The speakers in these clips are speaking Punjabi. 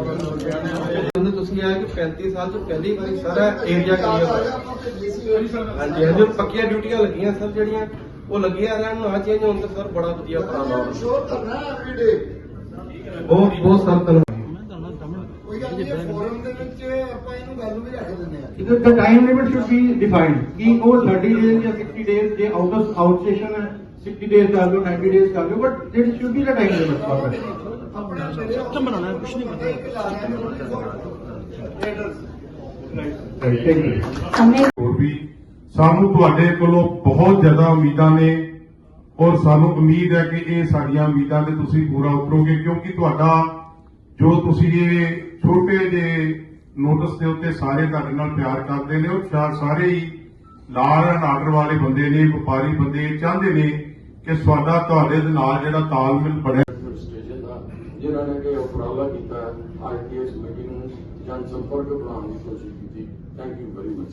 ਕਹਿੰਦੇ ਤੁਸੀਂ ਆਏ ਕਿ 35 ਸਾਲ ਤੋਂ ਪਹਿਲੀ ਵਾਰੀ ਸਾਰਾ ਏਰੀਆ ਕਲੀਅਰ ਹੋਇਆ। ਹਾਂਜੀ ਹਾਂਜੀ ਉਹ ਪੱਕੀਆਂ ਡਿਊਟੀਆਂ ਲੱਗੀਆਂ ਸਰ ਜਿਹੜੀਆਂ ਉਹ ਲੱਗੀਆਂ ਰਹਿਣ ਨੂੰ ਆ ਚੇਂਜ ਹੋਣ ਤੇ ਸਰ ਬੜਾ ਵਧੀਆ ਐਵਰੀਡੇ ਬਹੁਤ ਬਹੁਤ ਸਰ ਕੋਈ ਗੱਲ ਨਹੀਂ ਫੋਰਮ ਦੇ ਵਿੱਚ ਆਪਾਂ ਇਹਨੂੰ ਗੱਲ ਵੀ ਰੱਖ ਦਿੰਦੇ ਆ The, the time limit should be defined. कि वो 30 days या 60 days J out of out session है 60 days कर लो 90 days कर लो but there should be the time limit for that. ਆਪਣਾ ਸਿਸਟਮ ਬਣਾਉਣਾ ਕੁਝ ਨਹੀਂ Right, thank you. ਹੋਰ ਵੀ ਸਾਨੂੰ ਤੁਹਾਡੇ ਕੋਲੋਂ ਬਹੁਤ ਜ਼ਿਆਦਾ ਉਮੀਦਾਂ ਨੇ ਔਰ ਸਾਨੂੰ ਉਮੀਦ ਹੈ ਕਿ ਇਹ ਸਾਡੀਆਂ ਉਮੀਦਾਂ ਤੇ ਤੁਸੀਂ ਪੂਰਾ ਉਤਰੋਗੇ ਕਿਉਂਕਿ ਤੁਹਾਡਾ ਜੋ ਤੁਸੀਂ ਇਹ ਛੋਟੇ ਜਿਹੇ ਨੋਟਿਸ ਦੇ ਉੱਤੇ ਸਾਰੇ ਤੁਹਾਡੇ ਨਾਲ ਪਿਆਰ ਕਰਦੇ ਨੇ। ਸ਼ਾ- ਸਾਰੇ ਹੀ ਐਂਡ ਆਰਡਰ ਵਾਲੇ ਬੰਦੇ ਨੇ ਵਪਾਰੀ ਬੰਦੇ ਇਹ ਚਾਹੁੰਦੇ ਨੇ ਕਿ ਤੁਹਾਡਾ ਤੁਹਾਡੇ ਦੇ ਨਾਲ ਜਿਹੜਾ ਤਾਲਮੇਲ ਦਾ ਜਿਨ੍ਹਾਂ ਨੇ ਕਿ ਉਪਰਾਲਾ ਕੀਤਾ ਆਈਪੀਐਸ ਮੀਟਿੰਗ ਨੂੰ ਜਨ ਸੰਪਰਕ ਬਣਾਉਣ ਦੀ ਕੋਸ਼ਿਸ਼ ਕੀਤੀ। ਥੈਂਕ ਯੂ ਵੈਰੀ ਮਚ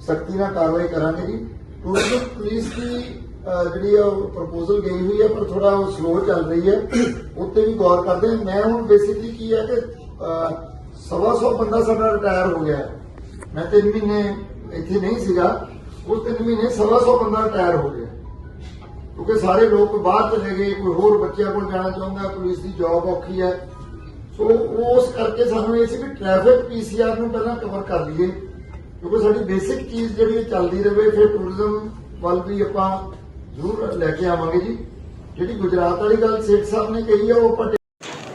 ਸਖਤੀ ਨਾਲ ਕਾਰਵਾਈ ਕਰਾਂਗੇ ਜੀ। ਟੂਰਿਜ਼ਮ ਪੁਲਿਸ ਦੀ ਅਹ, ਜਿਹੜੀ ਆ ਪ੍ਰਪੋਜ਼ਲ ਗਈ ਹੋਈ ਹੈ ਪਰ ਥੋੜਾ ਉਹ ਸਲੋ ਚੱਲ ਰਹੀ ਹੈ ਉੱਤੇ ਵੀ ਗੌਰ ਕਰਦੇ ਹਾਂ। ਮੈਂ ਹੁਣ ਬੇਸਿਕਲੀ ਕੀ ਹੈ ਕਿ ਸਵਾ ਸੌ ਬੰਦਾ ਸਾਡਾ ਰਿਟਾਇਰ ਹੋ ਗਿਆ। ਮੈਂ ਤਿੰਨ ਮਹੀਨੇ ਇੱਥੇ ਨਹੀਂ ਸੀਗਾ। ਉਹ ਤਿੰਨ ਮਹੀਨੇ ਸਵਾ ਸੌ ਬੰਦਾ ਰਿਟਾਇਰ ਹੋ ਗਿਆ। ਕਿਉਂਕਿ ਸਾਰੇ ਲੋਕ ਬਾਹਰ ਚਲੇ ਗਏ। ਕੋਈ ਹੋਰ ਬੱਚਿਆਂ ਕੋਲ ਜਾਣਾ ਚਾਹੁੰਦਾ, ਪੁਲਿਸ ਦੀ ਜੌਬ ਔਖੀ ਹੈ ਸੋ ਉਸ ਕਰਕੇ ਸਾਨੂੰ ਇਹ ਸੀ ਵੀ ਟ੍ਰੈਫਿਕ ਪੀਸੀਆਰ ਨੂੰ ਪਹਿਲਾਂ ਕਵਰ ਕਰ ਲਈਏ। ਕਿਉਂਕਿ ਸਾਡੀ ਬੇਸਿਕ ਚੀਜ਼ ਜਿਹੜੀ ਚੱਲਦੀ ਰਹੇ, ਫਿਰ ਟੂਰਿਜ਼ਮ ਵੱਲ ਵੀ ਆਪਾਂ ਜ਼ਰੂਰ ਲੈ ਕੇ ਆਵਾਂਗੇ ਜੀ। ਜਿਹੜੀ ਗੁਜਰਾਤ ਵਾਲੀ ਗੱਲ ਸੇਠ ਸਾਹਿਬ ਨੇ ਕਹੀ ਹੈ ਉਹ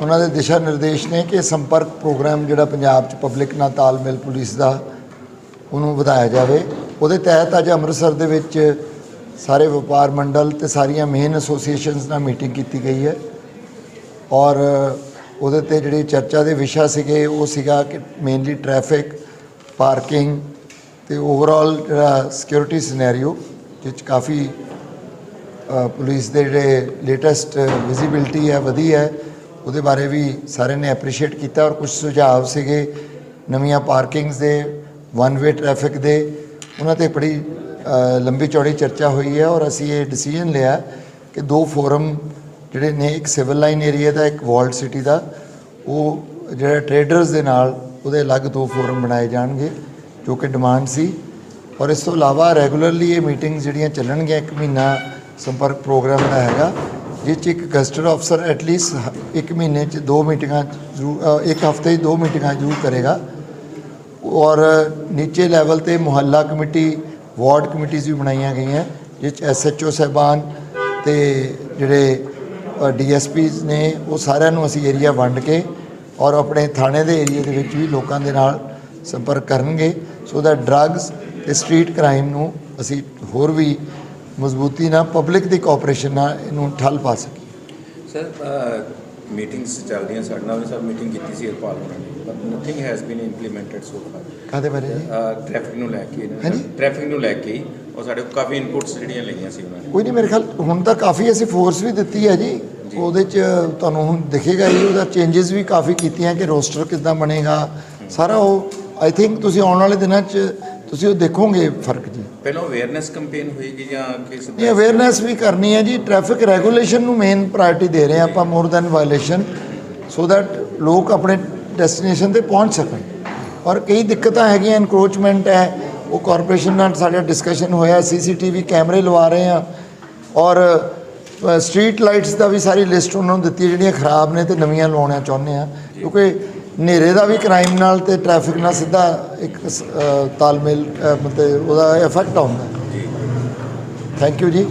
ਉਹਨਾਂ ਦੇ ਦਿਸ਼ਾ ਨਿਰਦੇਸ਼ ਨੇ ਕਿ ਸੰਪਰਕ ਪ੍ਰੋਗਰਾਮ ਜਿਹੜਾ ਪੰਜਾਬ 'ਚ ਪਬਲਿਕ ਨਾਲ ਤਾਲਮੇਲ ਪੁਲਿਸ ਦਾ, ਉਹਨੂੰ ਵਧਾਇਆ ਜਾਵੇ। ਉਹਦੇ ਤਹਿਤ ਅੱਜ ਅੰਮ੍ਰਿਤਸਰ ਦੇ ਵਿੱਚ ਸਾਰੇ ਵਪਾਰ ਮੰਡਲ ਤੇ ਸਾਰੀਆਂ ਮੇਨ ਐਸੋਸੀਏਸ਼ਨਸ ਨਾਲ ਮੀਟਿੰਗ ਕੀਤੀ ਗਈ ਹੈ। ਔਰ ਉਹਦੇ ਤੇ ਜਿਹੜੇ ਚਰਚਾ ਦੇ ਵਿਸ਼ਾ ਸੀਗੇ, ਉਹ ਸੀਗਾ ਕਿ ਮੇਨਲੀ ਟ੍ਰੈਫਿਕ ਪਾਰਕਿੰਗ ਤੇ ਓਵਰਆਲ ਜਿਹੜਾ ਸਿਕਿਉਰਿਟੀ ਸਿਨੈਰੀਓ ਜਿਸ 'ਚ ਕਾਫੀ ਪੁਲਿਸ ਦੇ ਜਿਹੜੇ ਲੇਟੈਸਟ ਵਿਜ਼ਿਬਿਲਟੀ ਹੈ ਵਧੀ ਹੈ, ਉਹਦੇ ਬਾਰੇ ਵੀ ਸਾਰਿਆਂ ਨੇ ਐਪਰੀਸ਼ੀਏਟ ਕੀਤਾ ਔਰ ਕੁਝ ਸੁਝਾਅ ਸੀਗੇ ਨਵੀਆਂ ਪਾਰਕਿੰਗਸ ਦੇ ਵਨ ਵੇ ਟ੍ਰੈਫਿਕ ਦੇ, ਉਹਨਾਂ ਤੇ ਬੜੀ ਲੰਬੀ ਚੌੜੀ ਚਰਚਾ ਹੋਈ ਹੈ ਔਰ ਅਸੀਂ ਇਹ ਡਿਸੀਜਨ ਲਿਆ ਕਿ ਦੋ ਫੋਰਮ ਜਿਹੜੇ ਨੇ, ਇੱਕ ਸਿਵਲ ਲਾਈਨ ਏਰੀਆ ਦਾ, ਇੱਕ ਵਾਲਡ ਸਿਟੀ ਦਾ, ਉਹ ਜਿਹੜਾ ਟ੍ਰੇਡਰਸ ਦੇ ਨਾਲ ਉਹਦੇ ਅਲੱਗ ਦੋ ਫੋਰਮ ਬਣਾਏ ਜਾਣਗੇ, ਜੋ ਕਿ ਡਿਮਾਂਡ ਸੀ ਔਰ ਇਸ ਤੋਂ ਇਲਾਵਾ ਰੈਗੂਲਰਲੀ ਇਹ ਮੀਟਿੰਗ ਜਿਹੜੀਆਂ ਚੱਲਣਗੀਆਂ ਇੱਕ ਮਹੀਨਾ ਸੰਪਰਕ ਪ੍ਰੋਗਰਾਮ ਦਾ ਹੈਗਾ ਜਿਸ 'ਚ ਇੱਕ ਗਸਟਰ ਅਫਸਰ ਐਟਲੀਸਟ ਇੱਕ ਮਹੀਨੇ 'ਚ ਦੋ ਮੀਟਿੰਗਾਂ ਜ਼ਰੂਰ ਇੱਕ ਹਫ਼ਤੇ 'ਚ ਦੋ ਮੀਟਿੰਗਾਂ ਜ਼ਰੂਰ ਕਰੇਗਾ। ਔਰ ਨੀਚੇ ਲੈਵਲ ਤੇ ਮੁਹੱਲਾ ਕਮੇਟੀ, ਵਾਰਡ ਕਮੇਟੀਆਂ ਵੀ ਬਣਾਈਆਂ ਗਈਆਂ ਜਿਸ 'ਚ ਐਸਐਚਓ ਸਾਹਿਬਾਨ ਤੇ ਜਿਹੜੇ ਡੀਐਸਪੀਜ਼ ਨੇ, ਉਹ ਸਾਰਿਆਂ ਨੂੰ ਅਸੀਂ ਏਰੀਆ ਵੰਡ ਕੇ ਔਰ ਆਪਣੇ ਥਾਣੇ ਦੇ ਏਰੀਆ ਦੇ ਵਿੱਚ ਵੀ ਲੋਕਾਂ ਦੇ ਨਾਲ ਸੰਪਰਕ ਕਰਨਗੇ। ਸੋ that ਡਰੱਗਸ ਤੇ ਸਟਰੀਟ ਕ੍ਰਾਈਮ ਨੂੰ ਅਸੀਂ ਹੋਰ ਵੀ ਮਜ਼ਬੂਤੀ ਨਾਲ ਪਬਲਿਕ ਦੀ ਕੋਆਪਰੇਸ਼ਨ ਨਾਲ ਇਹਨੂੰ ਠੱਲ ਪਾ ਸਕੀਏ ਸਰ ਮੀਟਿੰਗਸ ਚੱਲਦੀਆਂ ਸਾਡੇ ਨਾਲ ਵੀ ਸਭ ਮੀਟਿੰਗ ਕੀਤੀ ਸੀ ਹਰਪਾਲ ਨੇ। But nothing has been implemented so far ਕਾਹਦੇ ਬਾਰੇ ਜੀ? ਟ੍ਰੈਫਿਕ ਨੂੰ ਲੈ ਕੇ। ਟ੍ਰੈਫਿਕ ਨੂੰ ਲੈ ਕੇ ਉਹ ਸਾਡੇ ਕੋਲ ਕਾਫੀ ਇਨਪੁਟਸ ਜਿਹੜੀਆਂ ਲਈਆਂ ਸੀ ਉਹਨਾਂ ਨੇ। ਕੋਈ ਨਹੀਂ ਮੇਰੇ ਖਿਆਲ ਹੁਣ ਤਾਂ ਕਾਫੀ ਅਸੀਂ ਫੋਰਸ ਵੀ ਦਿੱਤੀ ਹੈ ਜੀ। ਉਹਦੇ ਚ ਤੁਹਾਨੂੰ ਹੁਣ ਦਿਖੇਗਾ ਹੀ ਉਹਦਾ ਚੇਂਜਸ ਵੀ ਕਾਫੀ ਕੀਤੀਆਂ ਕਿ ਰੋਸਟਰ ਕਿੱਦਾਂ ਬਣੇਗਾ। ਸਾਰਾ ਉਹ ਆਈ ਥਿੰਕ ਤੁਸੀਂ ਆਉਣ ਵਾਲੇ ਦਿਨਾਂ ਚ ਤੁਸੀਂ ਉਹ ਦੇਖੋਗੇ ਫ਼ਰਕ। ਜੀ ਪਹਿਲਾਂ ਅਵੇਅਰਨੈਸ ਕੈਂਪੇਨ ਹੋਏਗੀ ਜਾਂ ਕਿਸ ਇਹ ਅਵੇਅਰਨੈਸ ਵੀ ਕਰਨੀ ਹੈ ਜੀ। ਟ੍ਰੈਫਿਕ ਰੈਗੂਲੇਸ਼ਨ ਨੂੰ ਮੇਨ ਪ੍ਰਾਇੋਰਟੀ ਦੇ ਰਹੇ ਆਪਾਂ more than violation so that ਲੋਕ ਆਪਣੇ ਡੈਸਟੀਨੇਸ਼ਨ ਤੇ ਪਹੁੰਚ ਸਕਣ। ਔਰ ਕਈ ਦਿੱਕਤਾਂ ਹੈਗੀਆਂ ਇਨਕਰੋਚਮੈਂਟ ਹੈ ਉਹ ਕਾਰਪੋਰੇਸ਼ਨ ਨਾਲ ਸਾਡਾ ਡਿਸਕਸ਼ਨ ਹੋਇਆ ਸੀਸੀਟੀਵੀ ਕੈਮਰੇ ਲਵਾ ਰਹੇ ਹਾਂ। ਔਰ ਸਟਰੀਟ ਲਾਈਟਸ ਦਾ ਵੀ ਸਾਰੀ ਲਿਸਟ ਉਹਨਾਂ ਨੂੰ ਦਿੱਤੀ ਜਿਹੜੀਆਂ ਖਰਾਬ ਨੇ ਤੇ ਨਵੀਆਂ ਲਵਾਉਣੀਆਂ ਚਾਹੁੰਦੇ ਆ ਕਿਉਂਕਿ ਹਨੇਰੇ ਦਾ ਵੀ ਕ੍ਰਾਈਮ ਨਾਲ ਤੇ ਟ੍ਰੈਫਿਕ ਨਾਲ ਸਿੱਧਾ ਇੱਕ ਤਾਲਮੇਲ ਮਤਲਬ ਉਹਦਾ ਇਫੈਕਟ ਆਉਂਦਾ। ਥੈਂਕ ਯੂ ਜੀ।